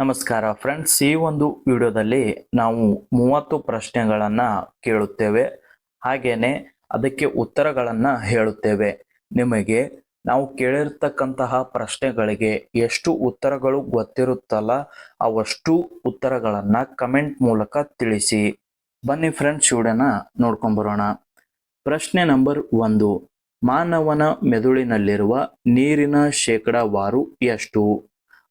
ನಮಸ್ಕಾರ ಫ್ರೆಂಡ್ಸ್, ಈ ಒಂದು ವಿಡಿಯೋದಲ್ಲಿ ನಾವು ಮೂವತ್ತು ಪ್ರಶ್ನೆಗಳನ್ನು ಕೇಳುತ್ತೇವೆ. ಹಾಗೆಯೇ ಅದಕ್ಕೆ ಉತ್ತರಗಳನ್ನು ಹೇಳುತ್ತೇವೆ. ನಿಮಗೆ ನಾವು ಕೇಳಿರ್ತಕ್ಕಂತಹ ಪ್ರಶ್ನೆಗಳಿಗೆ ಎಷ್ಟು ಉತ್ತರಗಳು ಗೊತ್ತಿರುತ್ತಲ್ಲ, ಅವಷ್ಟು ಉತ್ತರಗಳನ್ನು ಕಮೆಂಟ್ ಮೂಲಕ ತಿಳಿಸಿ. ಬನ್ನಿ ಫ್ರೆಂಡ್ಸ್, ವಿಡಿಯೋನ ನೋಡ್ಕೊಂಬರೋಣ ಪ್ರಶ್ನೆ ನಂಬರ್ ಒಂದು, ಮಾನವನ ಮೆದುಳಿನಲ್ಲಿರುವ ನೀರಿನ ಶೇಕಡಾವಾರು ಎಷ್ಟು?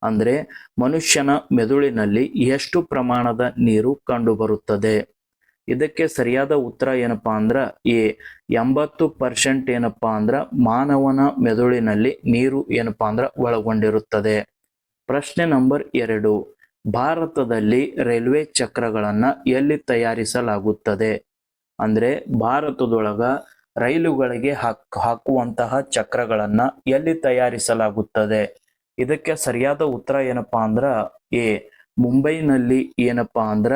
ಅಂದ್ರೆ ಮನುಷ್ಯನ ಮೆದುಳಿನಲ್ಲಿ ಎಷ್ಟು ಪ್ರಮಾಣದ ನೀರು ಕಂಡುಬರುತ್ತದೆ? ಇದಕ್ಕೆ ಸರಿಯಾದ ಉತ್ತರ ಏನಪ್ಪಾ ಅಂದ್ರೆ, ಎ, ಎಂಬತ್ತು ಪರ್ಸೆಂಟ್ ಏನಪ್ಪಾ ಅಂದ್ರೆ ಮಾನವನ ಮೆದುಳಿನಲ್ಲಿ ನೀರು ಏನಪ್ಪಾ ಅಂದ್ರೆ ಒಳಗೊಂಡಿರುತ್ತದೆ. ಪ್ರಶ್ನೆ ನಂಬರ್ ಎರಡು, ಭಾರತದಲ್ಲಿ ರೈಲ್ವೆ ಚಕ್ರಗಳನ್ನ ಎಲ್ಲಿ ತಯಾರಿಸಲಾಗುತ್ತದೆ? ಅಂದ್ರೆ ಭಾರತದೊಳಗ ರೈಲುಗಳಿಗೆ ಹಾಕ್, ಹಾಕುವಂತಹ ಚಕ್ರಗಳನ್ನ ಎಲ್ಲಿ ತಯಾರಿಸಲಾಗುತ್ತದೆ? ಇದಕ್ಕೆ ಸರಿಯಾದ ಉತ್ತರ ಏನಪ್ಪಾ ಅಂದ್ರ, ಎ, ಮುಂಬೈನಲ್ಲಿ ಏನಪ್ಪಾ ಅಂದ್ರ,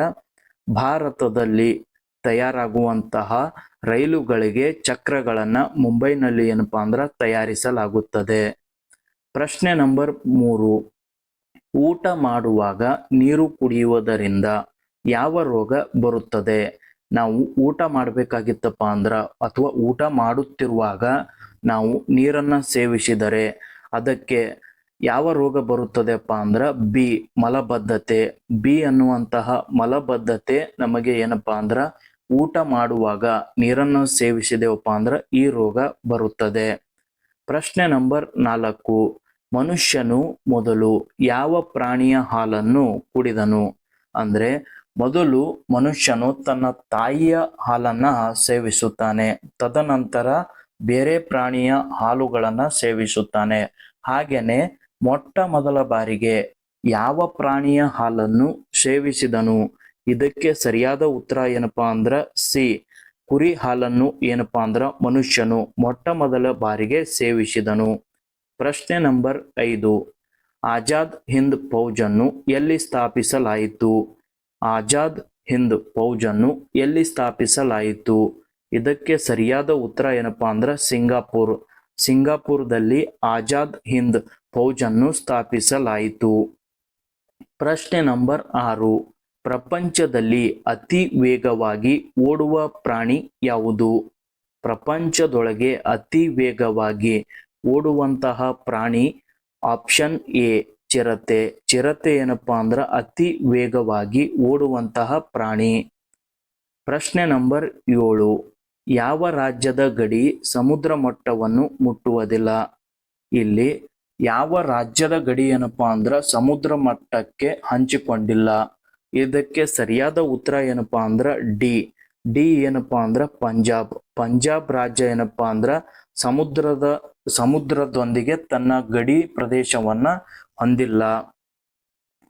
ಭಾರತದಲ್ಲಿ ತಯಾರಾಗುವಂತಹ ರೈಲುಗಳಿಗೆ ಚಕ್ರಗಳನ್ನ ಮುಂಬೈನಲ್ಲಿ ಏನಪ್ಪಾ ಅಂದ್ರ ತಯಾರಿಸಲಾಗುತ್ತದೆ. ಪ್ರಶ್ನೆ ನಂಬರ್ ಮೂರು, ಊಟ ಮಾಡುವಾಗ ನೀರು ಕುಡಿಯುವುದರಿಂದ ಯಾವ ರೋಗ ಬರುತ್ತದೆ? ನಾವು ಊಟ ಮಾಡಬೇಕಾಗಿತ್ತಪ್ಪ ಅಂದ್ರ, ಅಥವಾ ಊಟ ಮಾಡುತ್ತಿರುವಾಗ ನಾವು ನೀರನ್ನ ಸೇವಿಸಿದರೆ ಅದಕ್ಕೆ ಯಾವ ರೋಗ ಬರುತ್ತದೆಪ್ಪ ಅಂದ್ರ ಬಿ, ಮಲಬದ್ಧತೆ. ಬಿ ಅನ್ನುವಂತಹ ಮಲಬದ್ಧತೆ ನಮಗೆ ಏನಪ್ಪಾ ಅಂದ್ರ ಊಟ ಮಾಡುವಾಗ ನೀರನ್ನು ಸೇವಿಸಿದೆವಪ್ಪ ಅಂದ್ರ ಈ ರೋಗ ಬರುತ್ತದೆ. ಪ್ರಶ್ನೆ ನಂಬರ್ ನಾಲ್ಕು, ಮನುಷ್ಯನು ಮೊದಲು ಯಾವ ಪ್ರಾಣಿಯ ಹಾಲನ್ನು ಕುಡಿದನು? ಅಂದ್ರೆ ಮೊದಲು ಮನುಷ್ಯನು ತನ್ನ ತಾಯಿಯ ಹಾಲನ್ನ ಸೇವಿಸುತ್ತಾನೆ, ತದನಂತರ ಬೇರೆ ಪ್ರಾಣಿಯ ಹಾಲುಗಳನ್ನ ಸೇವಿಸುತ್ತಾನೆ. ಹಾಗೇನೆ ಮೊಟ್ಟ ಮೊದಲ ಬಾರಿಗೆ ಯಾವ ಪ್ರಾಣಿಯ ಹಾಲನ್ನು ಸೇವಿಸಿದನು? ಇದಕ್ಕೆ ಸರಿಯಾದ ಉತ್ತರ ಏನಪ್ಪಾ ಅಂದ್ರ ಸಿ. ಕುರಿ ಹಾಲನ್ನು ಏನಪ್ಪಾ ಅಂದ್ರ ಮನುಷ್ಯನು ಮೊಟ್ಟ ಮೊದಲ ಬಾರಿಗೆ ಸೇವಿಸಿದನು. ಪ್ರಶ್ನೆ ನಂಬರ್ ಐದು. ಆಜಾದ್ ಹಿಂದ್ ಫೌಜನ್ನು ಎಲ್ಲಿ ಸ್ಥಾಪಿಸಲಾಯಿತು? ಆಜಾದ್ ಹಿಂದ್ ಫೌಜನ್ನು ಎಲ್ಲಿ ಸ್ಥಾಪಿಸಲಾಯಿತು? ಇದಕ್ಕೆ ಸರಿಯಾದ ಉತ್ತರ ಏನಪ್ಪಾ ಅಂದ್ರ ಸಿಂಗಾಪುರ್. ಸಿಂಗಾಪುರದಲ್ಲಿ ಆಜಾದ್ ಹಿಂದ್ ಫೌಜನ್ನು ಸ್ಥಾಪಿಸಲಾಯಿತು. ಪ್ರಶ್ನೆ ನಂಬರ್ ಆರು. ಪ್ರಪಂಚದಲ್ಲಿ ಅತಿ ವೇಗವಾಗಿ ಓಡುವ ಪ್ರಾಣಿ ಯಾವುದು? ಪ್ರಪಂಚದೊಳಗೆ ಅತಿ ವೇಗವಾಗಿ ಓಡುವಂತಹ ಪ್ರಾಣಿ ಆಪ್ಷನ್ ಎ, ಚಿರತೆ. ಚಿರತೆ ಏನಪ್ಪಾ ಅಂದ್ರೆ ಅತಿ ವೇಗವಾಗಿ ಓಡುವಂತಹ ಪ್ರಾಣಿ. ಪ್ರಶ್ನೆ ನಂಬರ್ ಏಳು. ಯಾವ ರಾಜ್ಯದ ಗಡಿ ಸಮುದ್ರ ಮಟ್ಟವನ್ನು ಮುಟ್ಟುವುದಿಲ್ಲ? ಇಲ್ಲಿ ಯಾವ ರಾಜ್ಯದ ಗಡಿ ಏನಪ್ಪಾ ಅಂದ್ರ ಸಮುದ್ರ ಮಟ್ಟಕ್ಕೆ ಹಂಚಿಕೊಂಡಿಲ್ಲ. ಇದಕ್ಕೆ ಸರಿಯಾದ ಉತ್ತರ ಏನಪ್ಪಾ ಅಂದ್ರ ಡಿ. ಡಿ ಏನಪ್ಪಾ ಅಂದ್ರ ಪಂಜಾಬ್. ಪಂಜಾಬ್ ರಾಜ್ಯ ಏನಪ್ಪಾ ಅಂದ್ರ ಸಮುದ್ರದ, ಸಮುದ್ರದೊಂದಿಗೆ ತನ್ನ ಗಡಿ ಪ್ರದೇಶವನ್ನ ಹೊಂದಿಲ್ಲ.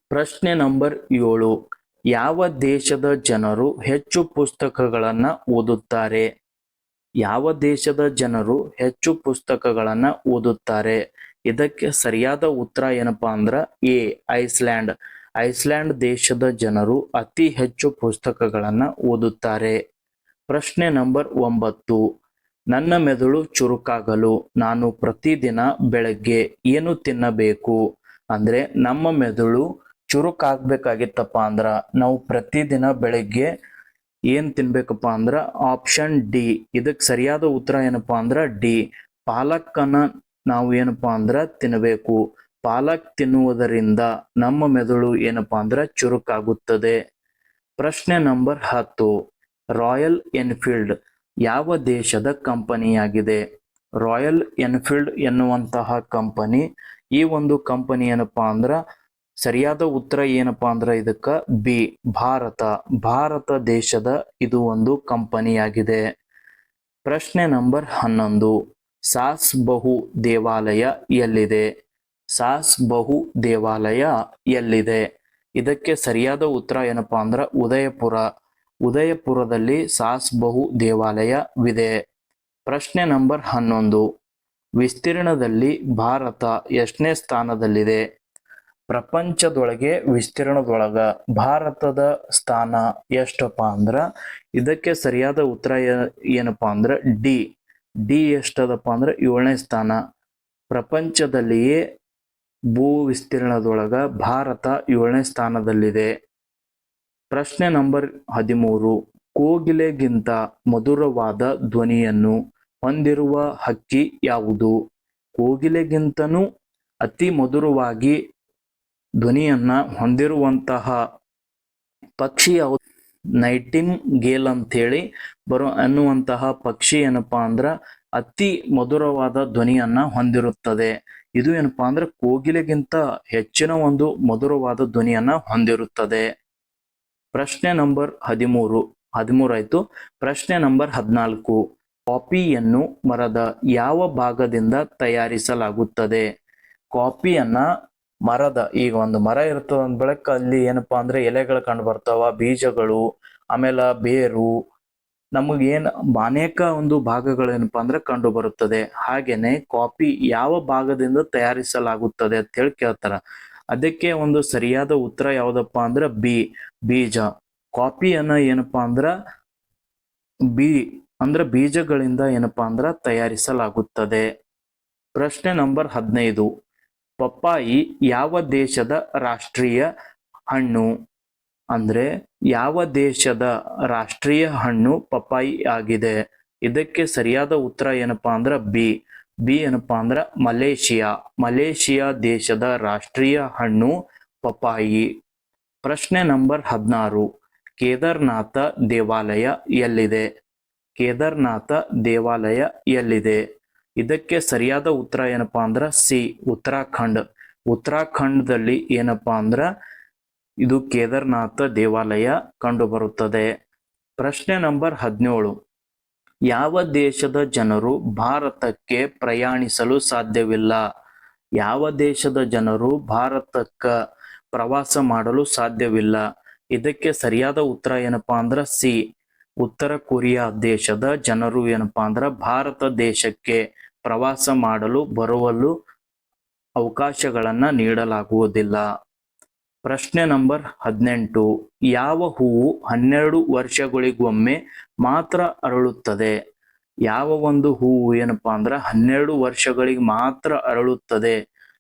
ಪ್ರಶ್ನೆ ನಂಬರ್ ಏಳು. ಯಾವ ದೇಶದ ಜನರು ಹೆಚ್ಚು ಪುಸ್ತಕಗಳನ್ನ ಓದುತ್ತಾರೆ? ಯಾವ ದೇಶದ ಜನರು ಹೆಚ್ಚು ಪುಸ್ತಕಗಳನ್ನ ಓದುತ್ತಾರೆ? ಇದಕ್ಕೆ ಸರಿಯಾದ ಉತ್ತರ ಏನಪ್ಪಾ ಅಂದ್ರ ಎ, ಐಸ್ಲ್ಯಾಂಡ್. ಐಸ್ಲ್ಯಾಂಡ್ ದೇಶದ ಜನರು ಅತಿ ಹೆಚ್ಚು ಪುಸ್ತಕಗಳನ್ನ ಓದುತ್ತಾರೆ. ಪ್ರಶ್ನೆ ನಂಬರ್ ಒಂಬತ್ತು. ನನ್ನ ಮೆದುಳು ಚುರುಕಾಗಲು ನಾನು ಪ್ರತಿದಿನ ಬೆಳಗ್ಗೆ ಏನು ತಿನ್ನಬೇಕು? ಅಂದ್ರೆ ನಮ್ಮ ಮೆದುಳು ಚುರುಕಾಗ್ಬೇಕಾಗಿತ್ತಪ್ಪ ಅಂದ್ರ ನಾವು ಪ್ರತಿದಿನ ಬೆಳಗ್ಗೆ ಏನ್ ತಿನ್ಬೇಕಪ್ಪ ಅಂದ್ರ ಆಪ್ಷನ್ ಡಿ. ಇದಕ್ಕೆ ಸರಿಯಾದ ಉತ್ತರ ಏನಪ್ಪಾ ಅಂದ್ರ ಡಿ. ಪಾಲಕನ್ನ ನಾವು ಏನಪ್ಪಾ ಅಂದ್ರೆ ತಿನ್ನಬೇಕು ಪಾಲಕ್ ತಿನ್ನುವುದರಿಂದ ನಮ್ಮ ಮೆದುಳು ಏನಪ್ಪಾ ಅಂದ್ರೆ ಚುರುಕಾಗುತ್ತದೆ. ಪ್ರಶ್ನೆ ನಂಬರ್ ಹತ್ತು. ರಾಯಲ್ ಎನ್ಫೀಲ್ಡ್ ಯಾವ ದೇಶದ ಕಂಪನಿಯಾಗಿದೆ? ರಾಯಲ್ ಎನ್ಫೀಲ್ಡ್ ಎನ್ನುವಂತಹ ಕಂಪನಿ ಈ ಒಂದು ಕಂಪನಿ ಏನಪ್ಪಾ ಅಂದ್ರ ಸರಿಯಾದ ಉತ್ತರ ಏನಪ್ಪಾ ಅಂದ್ರ ಇದಕ್ಕ ಬಿ, ಭಾರತ. ಭಾರತ ದೇಶದ ಇದು ಒಂದು ಕಂಪನಿಯಾಗಿದೆ. ಪ್ರಶ್ನೆ ನಂಬರ್ ಹನ್ನೊಂದು. ಸಾಸ್ ಬಹು ದೇವಾಲಯ ಎಲ್ಲಿದೆ? ಸಾಸ್ ಬಹು ದೇವಾಲಯ ಎಲ್ಲಿದೆ? ಇದಕ್ಕೆ ಸರಿಯಾದ ಉತ್ತರ ಏನಪ್ಪಾ ಅಂದ್ರೆ ಉದಯಪುರ. ಉದಯಪುರದಲ್ಲಿ ಸಾಸ್ ಬಹು ದೇವಾಲಯವಿದೆ. ಪ್ರಶ್ನೆ ನಂಬರ್ ಹನ್ನೊಂದು. ವಿಸ್ತೀರ್ಣದಲ್ಲಿ ಭಾರತ ಎಷ್ಟನೇ ಸ್ಥಾನದಲ್ಲಿದೆ? ಪ್ರಪಂಚದೊಳಗೆ ವಿಸ್ತೀರ್ಣದೊಳಗ ಭಾರತದ ಸ್ಥಾನ ಎಷ್ಟಪ್ಪ ಅಂದ್ರ ಇದಕ್ಕೆ ಸರಿಯಾದ ಉತ್ತರ ಏನಪ್ಪಾ ಅಂದ್ರ ಡಿ. ಡಿ ಎಷ್ಟದಪ್ಪ ಅಂದ್ರ ಏಳನೇ ಸ್ಥಾನ. ಪ್ರಪಂಚದಲ್ಲಿಯೇ ಭೂ ವಿಸ್ತೀರ್ಣದೊಳಗೆ ಭಾರತ ಏಳನೇ ಸ್ಥಾನದಲ್ಲಿದೆ. ಪ್ರಶ್ನೆ ನಂಬರ್ ಹದಿಮೂರು, ಕೋಗಿಲೆಗಿಂತ ಮಧುರವಾದ ಧ್ವನಿಯನ್ನು ಹೊಂದಿರುವ ಹಕ್ಕಿ ಯಾವುದು? ಕೋಗಿಲೆಗಿಂತನೂ ಅತಿ ಮಧುರವಾಗಿ ಧ್ವನಿಯನ್ನು ಹೊಂದಿರುವಂತಹ ಪಕ್ಷಿ ಯಾವುದು? ನೈಟಿನ್ ಗೇಲ್ ಅಂತೇಳಿ ಬರೋ ಅನ್ನುವಂತಹ ಪಕ್ಷಿ ಏನಪ್ಪಾ ಅಂದ್ರ ಅತಿ ಮಧುರವಾದ ಧ್ವನಿಯನ್ನ ಹೊಂದಿರುತ್ತದೆ. ಇದು ಏನಪ್ಪಾ ಅಂದ್ರೆ ಕೋಗಿಲೆಗಿಂತ ಹೆಚ್ಚಿನ ಒಂದು ಮಧುರವಾದ ಧ್ವನಿಯನ್ನ ಹೊಂದಿರುತ್ತದೆ. ಪ್ರಶ್ನೆ ನಂಬರ್ ಹದಿಮೂರು. ಹದಿಮೂರಾಯ್ತು ಪ್ರಶ್ನೆ ನಂಬರ್ ಹದಿನಾಲ್ಕು. ಕಾಪಿಯನ್ನು ಮರದ ಯಾವ ಭಾಗದಿಂದ ತಯಾರಿಸಲಾಗುತ್ತದೆ? ಕಾಫಿಯನ್ನ ಮರದ, ಈಗ ಒಂದು ಮರ ಇರ್ತದ ಅಂದ ಬೆಳಕ, ಅಲ್ಲಿ ಏನಪ್ಪಾ ಅಂದ್ರೆ ಎಲೆಗಳು ಕಂಡು ಬರ್ತಾವ, ಬೀಜಗಳು, ಆಮೇಲೆ ಬೇರು. ನಮಗೆ ಏನು ಅನೇಕ ಒಂದು ಭಾಗಗಳು ಏನಪ್ಪಾ ಅಂದ್ರೆ ಕಂಡು ಬರುತ್ತದೆ. ಹಾಗೇನೆ ಕಾಫಿ ಯಾವ ಭಾಗದಿಂದ ತಯಾರಿಸಲಾಗುತ್ತದೆ ಅಂತ ಹೇಳಿ ಕೇಳ್ತಾರ. ಅದಕ್ಕೆ ಒಂದು ಸರಿಯಾದ ಉತ್ತರ ಯಾವ್ದಪ್ಪ ಅಂದ್ರೆ ಬಿ, ಬೀಜ. ಕಾಫಿಯನ್ನ ಏನಪ್ಪಾ ಅಂದ್ರ ಬಿ, ಅಂದ್ರ ಬೀಜಗಳಿಂದ ಏನಪ್ಪಾ ಅಂದ್ರ ತಯಾರಿಸಲಾಗುತ್ತದೆ. ಪ್ರಶ್ನೆ ನಂಬರ್ ಹದಿನೈದು. ಪಪ್ಪಾಯಿ ಯಾವ ದೇಶದ ರಾಷ್ಟ್ರೀಯ ಹಣ್ಣು? ಅಂದ್ರೆ ಯಾವ ದೇಶದ ರಾಷ್ಟ್ರೀಯ ಹಣ್ಣು ಪಪ್ಪಾಯಿ ಆಗಿದೆ? ಇದಕ್ಕೆ ಸರಿಯಾದ ಉತ್ತರ ಏನಪ್ಪಾ ಅಂದ್ರ ಬಿ. ಬಿ ಏನಪ್ಪಾ ಅಂದ್ರ ಮಲೇಷಿಯಾ. ಮಲೇಷಿಯಾ ದೇಶದ ರಾಷ್ಟ್ರೀಯ ಹಣ್ಣು ಪಪ್ಪಾಯಿ. ಪ್ರಶ್ನೆ ನಂಬರ್ ಹದಿನಾರು. ಕೇದಾರ್ನಾಥ ದೇವಾಲಯ ಎಲ್ಲಿದೆ? ಕೇದಾರ್ನಾಥ ದೇವಾಲಯ ಎಲ್ಲಿದೆ? ಇದಕ್ಕೆ ಸರಿಯಾದ ಉತ್ತರ ಏನಪ್ಪಾ ಅಂದ್ರ ಸಿ, ಉತ್ತರಾಖಂಡ್. ಉತ್ತರಾಖಂಡದಲ್ಲಿ ಏನಪ್ಪಾ ಅಂದ್ರ ಇದು ಕೇದಾರ್ನಾಥ ದೇವಾಲಯ ಕಂಡುಬರುತ್ತದೆ. ಪ್ರಶ್ನೆ ನಂಬರ್ ಹದಿನೇಳು. ಯಾವ ದೇಶದ ಜನರು ಭಾರತಕ್ಕೆ ಪ್ರಯಾಣಿಸಲು ಸಾಧ್ಯವಿಲ್ಲ? ಯಾವ ದೇಶದ ಜನರು ಭಾರತಕ್ಕ ಪ್ರವಾಸ ಮಾಡಲು ಸಾಧ್ಯವಿಲ್ಲ? ಇದಕ್ಕೆ ಸರಿಯಾದ ಉತ್ತರ ಏನಪ್ಪಾ ಅಂದ್ರ ಸಿ ಉತ್ತರ ಕೊರಿಯಾ ದೇಶದ ಜನರು ಏನಪ್ಪಾ ಅಂದ್ರ ಭಾರತ ದೇಶಕ್ಕೆ ಪ್ರವಾಸ ಮಾಡಲು, ಬರುವಲು ಅವಕಾಶಗಳನ್ನ ನೀಡಲಾಗುವುದಿಲ್ಲ. ಪ್ರಶ್ನೆ ನಂಬರ್ ಹದಿನೆಂಟು. ಯಾವ ಹೂವು ಹನ್ನೆರಡು ವರ್ಷಗಳಿಗೊಮ್ಮೆ ಮಾತ್ರ ಅರಳುತ್ತದೆ? ಯಾವ ಒಂದು ಹೂವು ಏನಪ್ಪಾ ಅಂದ್ರ ಹನ್ನೆರಡು ವರ್ಷಗಳಿಗೆ ಮಾತ್ರ ಅರಳುತ್ತದೆ?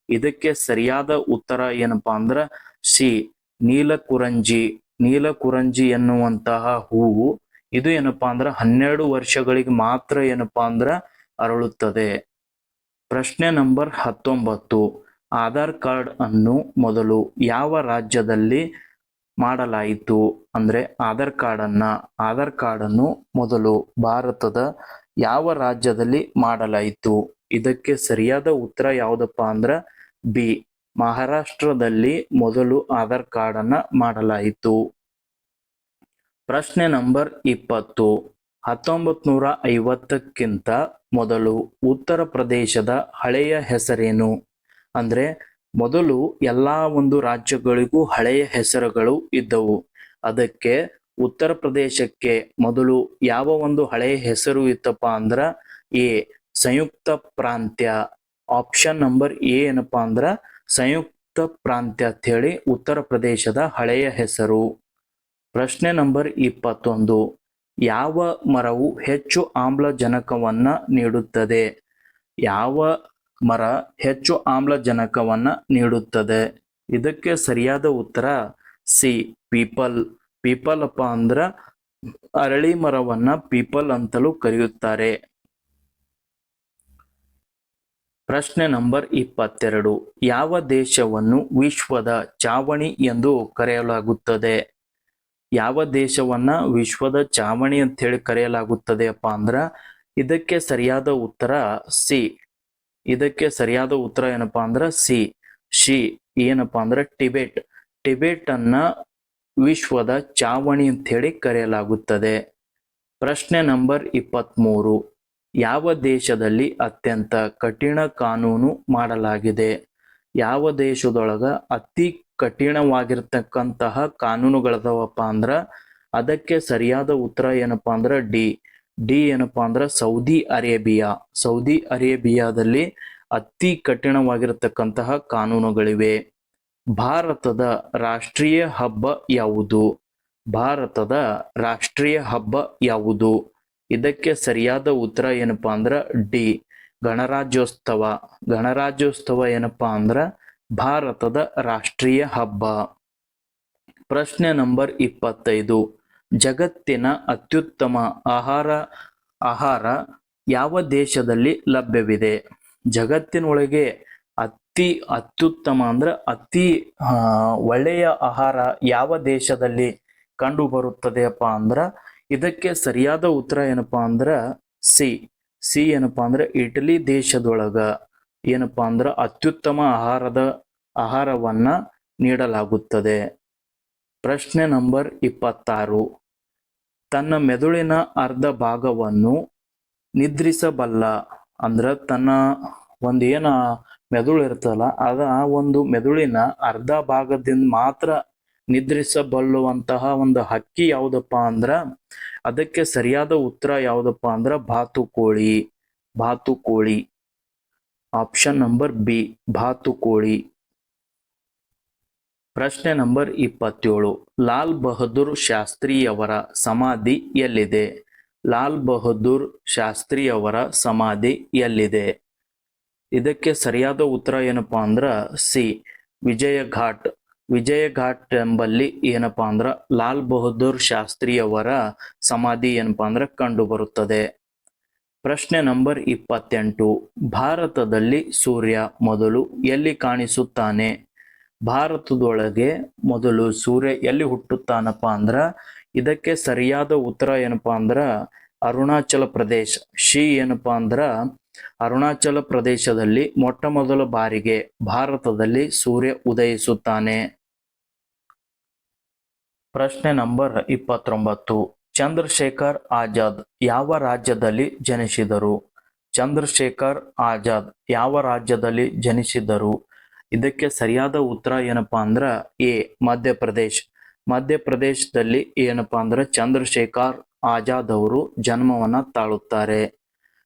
ಇದಕ್ಕೆ ಸರಿಯಾದ ಉತ್ತರ ಏನಪ್ಪಾ ಅಂದ್ರ ಸಿ. ನೀಲಕುರಂಜಿ. ನೀಲಕುರಂಜಿ ಎನ್ನುವಂತಹ ಹೂವು ಇದು ಏನಪ್ಪಾ ಅಂದ್ರೆ ಹನ್ನೆರಡು ವರ್ಷಗಳಿಗೆ ಮಾತ್ರ ಏನಪ್ಪಾ ಅಂದ್ರ ಅರಳುತ್ತದೆ. ಪ್ರಶ್ನೆ ನಂಬರ್ ಹತ್ತೊಂಬತ್ತು. ಆಧಾರ್ ಕಾರ್ಡ್ ಅನ್ನು ಮೊದಲು ಯಾವ ರಾಜ್ಯದಲ್ಲಿ ಮಾಡಲಾಯಿತು? ಅಂದ್ರೆ ಆಧಾರ್ ಕಾರ್ಡ್ ಅನ್ನ ಆಧಾರ್ ಕಾರ್ಡ್ ಅನ್ನು ಮೊದಲು ಭಾರತದ ಯಾವ ರಾಜ್ಯದಲ್ಲಿ ಮಾಡಲಾಯಿತು? ಇದಕ್ಕೆ ಸರಿಯಾದ ಉತ್ತರ ಯಾವುದಪ್ಪ ಅಂದ್ರೆ ಬಿ. ಮಹಾರಾಷ್ಟ್ರದಲ್ಲಿ ಮೊದಲು ಆಧಾರ್ ಕಾರ್ಡ್ ಅನ್ನ ಮಾಡಲಾಯಿತು. ಪ್ರಶ್ನೆ ನಂಬರ್ ಇಪ್ಪತ್ತು. ಹತ್ತೊಂಬತ್ ನೂರ ಐವತ್ತಕ್ಕಿಂತ ಮೊದಲು ಉತ್ತರ ಪ್ರದೇಶದ ಹಳೆಯ ಹೆಸರೇನು? ಅಂದ್ರೆ ಮೊದಲು ಎಲ್ಲ ಒಂದು ರಾಜ್ಯಗಳಿಗೂ ಹಳೆಯ ಹೆಸರುಗಳು ಇದ್ದವು. ಅದಕ್ಕೆ ಉತ್ತರ ಪ್ರದೇಶಕ್ಕೆ ಮೊದಲು ಯಾವ ಒಂದು ಹಳೆಯ ಹೆಸರು ಇತ್ತಪ್ಪ ಅಂದ್ರ ಎ, ಸಂಯುಕ್ತ ಪ್ರಾಂತ್ಯ. ಆಪ್ಷನ್ ನಂಬರ್ ಎ ಏನಪ್ಪಾ ಅಂದ್ರ ಸಂಯುಕ್ತ ಪ್ರಾಂತ್ಯ ಅಂತ ಹೇಳಿ ಉತ್ತರ ಪ್ರದೇಶದ ಹಳೆಯ ಹೆಸರು. ಪ್ರಶ್ನೆ ನಂಬರ್ ಇಪ್ಪತ್ತೊಂದು. ಯಾವ ಮರವು ಹೆಚ್ಚು ಆಮ್ಲಜನಕವನ್ನು ನೀಡುತ್ತದೆ? ಯಾವ ಮರ ಹೆಚ್ಚು ಆಮ್ಲಜನಕವನ್ನು ನೀಡುತ್ತದೆ? ಇದಕ್ಕೆ ಸರಿಯಾದ ಉತ್ತರ ಸಿ, ಪೀಪಲ್. ಪೀಪಲ್ ಅಪ್ಪ ಅಂದ್ರ ಅರಳಿ ಮರವನ್ನ ಪೀಪಲ್ ಅಂತಲೂ ಕರೆಯುತ್ತಾರೆ. ಪ್ರಶ್ನೆ ನಂಬರ್ ಇಪ್ಪತ್ತೆರಡು. ಯಾವ ದೇಶವನ್ನು ವಿಶ್ವದ ಚಾವಣಿ ಎಂದು ಕರೆಯಲಾಗುತ್ತದೆ? ಯಾವ ದೇಶವನ್ನ ವಿಶ್ವದ ಚಾವಣಿ ಅಂತ ಹೇಳಿ ಕರೆಯಲಾಗುತ್ತದೆ ಅಂದ್ರ ಇದಕ್ಕೆ ಸರಿಯಾದ ಉತ್ತರ ಸಿ. ಇದಕ್ಕೆ ಸರಿಯಾದ ಉತ್ತರ ಏನಪ್ಪಾ ಅಂದ್ರ ಸಿ. ಶಿ ಏನಪ್ಪಾ ಅಂದ್ರ ಟಿಬೆಟ್. ಟಿಬೆಟ್ ಅನ್ನ ವಿಶ್ವದ ಚಾವಣಿ ಅಂತ ಹೇಳಿ ಕರೆಯಲಾಗುತ್ತದೆ. ಪ್ರಶ್ನೆ ನಂಬರ್ ಇಪ್ಪತ್ತ್ಮೂರು ಯಾವ ದೇಶದಲ್ಲಿ ಅತ್ಯಂತ ಕಠಿಣ ಕಾನೂನು ಮಾಡಲಾಗಿದೆ? ಯಾವ ದೇಶದೊಳಗ ಅತಿ ಕಠಿಣವಾಗಿರ್ತಕ್ಕಂತಹ ಕಾನೂನುಗಳದವಪ್ಪ ಅಂದ್ರ ಅದಕ್ಕೆ ಸರಿಯಾದ ಉತ್ತರ ಏನಪ್ಪಾ ಅಂದ್ರ ಡಿ. ಡಿ ಏನಪ್ಪಾ ಅಂದ್ರ ಸೌದಿ ಅರೇಬಿಯಾ. ಸೌದಿ ಅರೇಬಿಯಾದಲ್ಲಿ ಅತಿ ಕಠಿಣವಾಗಿರತಕ್ಕಂತಹ ಕಾನೂನುಗಳಿವೆ. ಭಾರತದ ರಾಷ್ಟ್ರೀಯ ಹಬ್ಬ ಯಾವುದು? ಭಾರತದ ರಾಷ್ಟ್ರೀಯ ಹಬ್ಬ ಯಾವುದು? ಇದಕ್ಕೆ ಸರಿಯಾದ ಉತ್ತರ ಏನಪ್ಪಾ ಅಂದ್ರ ಡಿ. ಗಣರಾಜ್ಯೋತ್ಸವ. ಗಣರಾಜ್ಯೋತ್ಸವ ಏನಪ್ಪಾ ಅಂದ್ರ ಭಾರತದ ರಾಷ್ಟ್ರೀಯ ಹಬ್ಬ. ಪ್ರಶ್ನೆ ನಂಬರ್ ಇಪ್ಪತ್ತೈದು. ಜಗತ್ತಿನ ಅತ್ಯುತ್ತಮ ಆಹಾರ ಆಹಾರ ಯಾವ ದೇಶದಲ್ಲಿ ಲಭ್ಯವಿದೆ? ಜಗತ್ತಿನೊಳಗೆ ಅತಿ ಅತ್ಯುತ್ತಮ ಅಂದ್ರೆ ಅತಿ ಒಳ್ಳೆಯ ಆಹಾರ ಯಾವ ದೇಶದಲ್ಲಿ ಕಂಡು ಬರುತ್ತದೆಯಪ್ಪ ಅಂದ್ರ ಇದಕ್ಕೆ ಸರಿಯಾದ ಉತ್ತರ ಏನಪ್ಪಾ ಅಂದ್ರ ಸಿ. ಸಿ ಏನಪ್ಪಾ ಅಂದ್ರೆ ಇಟಲಿ ದೇಶದೊಳಗ. ಏನಪ್ಪಾ ಅಂದ್ರ ಅತ್ಯುತ್ತಮ ಆಹಾರದ ಆಹಾರವನ್ನ ನೀಡಲಾಗುತ್ತದೆ. ಪ್ರಶ್ನೆ ನಂಬರ್ ಇಪ್ಪತ್ತಾರು. ತನ್ನ ಮೆದುಳಿನ ಅರ್ಧ ಭಾಗವನ್ನು ನಿದ್ರಿಸಬಲ್ಲ, ಅಂದ್ರ ತನ್ನ ಒಂದು ಏನ ಮೆದುಳು ಇರ್ತಲ್ಲ ಅದ ಒಂದು ಮೆದುಳಿನ ಅರ್ಧ ಭಾಗದಿಂದ ಮಾತ್ರ ನಿದ್ರಿಸಬಲ್ಲುವಂತಹ ಒಂದು ಹಕ್ಕಿ ಯಾವುದಪ್ಪ ಅಂದ್ರ, ಅದಕ್ಕೆ ಸರಿಯಾದ ಉತ್ತರ ಯಾವುದಪ್ಪ ಅಂದ್ರ ಬಾತುಕೋಳಿ ಬಾತುಕೋಳಿ ಆಪ್ಷನ್ ನಂಬರ್ ಬಿ ಬಾತುಕೋಳಿ ಪ್ರಶ್ನೆ ನಂಬರ್ ಇಪ್ಪತ್ತೇಳು, ಲಾಲ್ ಬಹದ್ದೂರ್ ಶಾಸ್ತ್ರಿಯವರ ಸಮಾಧಿ ಎಲ್ಲಿದೆ? ಲಾಲ್ ಬಹದ್ದೂರ್ ಶಾಸ್ತ್ರಿಯವರ ಸಮಾಧಿ ಎಲ್ಲಿದೆ? ಇದಕ್ಕೆ ಸರಿಯಾದ ಉತ್ತರ ಏನಪ್ಪಾ ಅಂದ್ರ ಸಿ ವಿಜಯ ಘಾಟ್ ವಿಜಯ ಘಾಟ್ ಎಂಬಲ್ಲಿ ಏನಪ್ಪಾ ಅಂದ್ರ ಲಾಲ್ ಬಹದ್ದೂರ್ ಶಾಸ್ತ್ರಿಯವರ ಸಮಾಧಿ ಏನಪ್ಪಾ ಅಂದ್ರ ಕಂಡು ಬರುತ್ತದೆ. ಪ್ರಶ್ನೆ ನಂಬರ್ ಇಪ್ಪತ್ತೆಂಟು. ಭಾರತದಲ್ಲಿ ಸೂರ್ಯ ಮೊದಲು ಎಲ್ಲಿ ಕಾಣಿಸುತ್ತಾನೆ? ಭಾರತದೊಳಗೆ ಮೊದಲು ಸೂರ್ಯ ಎಲ್ಲಿ ಹುಟ್ಟುತ್ತಾನಪ್ಪ ಅಂದ್ರ, ಇದಕ್ಕೆ ಸರಿಯಾದ ಉತ್ತರ ಏನಪ್ಪ ಅಂದ್ರ, ಅರುಣಾಚಲ ಪ್ರದೇಶ. ಶಿ ಏನಪ್ಪ ಅಂದ್ರ, ಅರುಣಾಚಲ ಪ್ರದೇಶದಲ್ಲಿ ಮೊಟ್ಟ ಮೊದಲ ಬಾರಿಗೆ ಭಾರತದಲ್ಲಿ ಸೂರ್ಯ ಉದಯಿಸುತ್ತಾನೆ. ಪ್ರಶ್ನೆ ನಂಬರ್ ಇಪ್ಪತ್ತೊಂಬತ್ತು. ಚಂದ್ರಶೇಖರ್ ಆಜಾದ್ ಯಾವ ರಾಜ್ಯದಲ್ಲಿ ಜನಿಸಿದರು? ಚಂದ್ರಶೇಖರ್ ಆಜಾದ್ ಯಾವ ರಾಜ್ಯದಲ್ಲಿ ಜನಿಸಿದರು? ಇದಕ್ಕೆ ಸರಿಯಾದ ಉತ್ತರ ಏನಪ್ಪಾ ಅಂದ್ರ ಎ, ಮಧ್ಯಪ್ರದೇಶ. ಮಧ್ಯಪ್ರದೇಶದಲ್ಲಿ ಏನಪ್ಪಾ ಅಂದ್ರ ಚಂದ್ರಶೇಖರ್ ಆಜಾದ್ ಅವರು ಜನ್ಮವನ್ನ ತಾಳುತ್ತಾರೆ.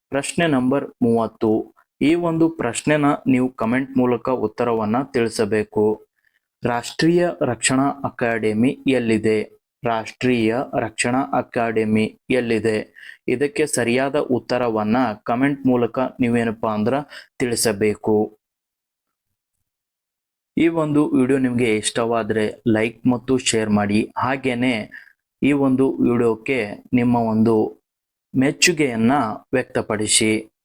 ಪ್ರಶ್ನೆ ನಂಬರ್ ಮೂವತ್ತು. ಈ ಒಂದು ಪ್ರಶ್ನೆನ ನೀವು ಕಮೆಂಟ್ ಮೂಲಕ ಉತ್ತರವನ್ನ ತಿಳಿಸಬೇಕು. ರಾಷ್ಟ್ರೀಯ ರಕ್ಷಣಾ ಅಕಾಡೆಮಿ ಎಲ್ಲಿದೆ? ರಾಷ್ಟ್ರೀಯ ರಕ್ಷಣಾ ಅಕಾಡೆಮಿ ಎಲ್ಲಿದೆ? ಇದಕ್ಕೆ ಸರಿಯಾದ ಉತ್ತರವನ್ನ ಕಮೆಂಟ್ ಮೂಲಕ ನೀವೇನಪ್ಪ ಅಂದ್ರೆ ತಿಳಿಸಬೇಕು. ಈ ಒಂದು ವಿಡಿಯೋ ನಿಮಗೆ ಇಷ್ಟವಾದರೆ ಲೈಕ್ ಮತ್ತು ಶೇರ್ ಮಾಡಿ. ಹಾಗೇನೆ ಈ ಒಂದು ವಿಡಿಯೋಕ್ಕೆ ನಿಮ್ಮ ಒಂದು ಮೆಚ್ಚುಗೆಯನ್ನ ವ್ಯಕ್ತಪಡಿಸಿ.